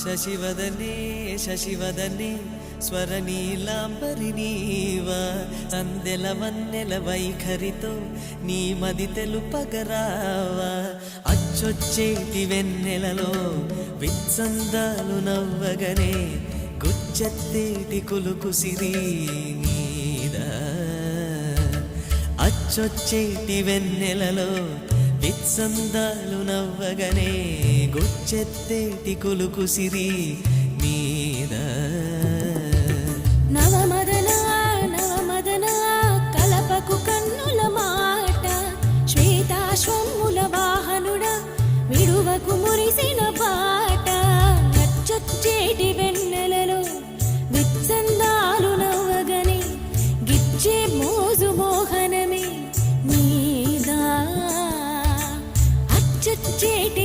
శశివదనే శశివదనే స్వరనీలాంబరి నీవా సందెల వన్నెల వైఖరితో నీ మది తెలుపగరావా అచ్చొచ్చేటి వెన్నెలలో విత్సందాలు నవ్వగనే గుచ్చెత్తేటి కులుకు సిరి అచ్చొచ్చేటి వెన్నెలలో విత్సందాలు నవ్వగనే గొచ్చెత్తేటి కొలుకు సిరి మీద. నవమదన కలపకు కన్నుల మాట విడువకు మురిసిన పాట నచ్చొచ్చేటి వెన్నెలలో విత్సందాలు నవ్వగని గిచ్చే మోజు మోహనమే నీదా. అచ్చొచ్చేటి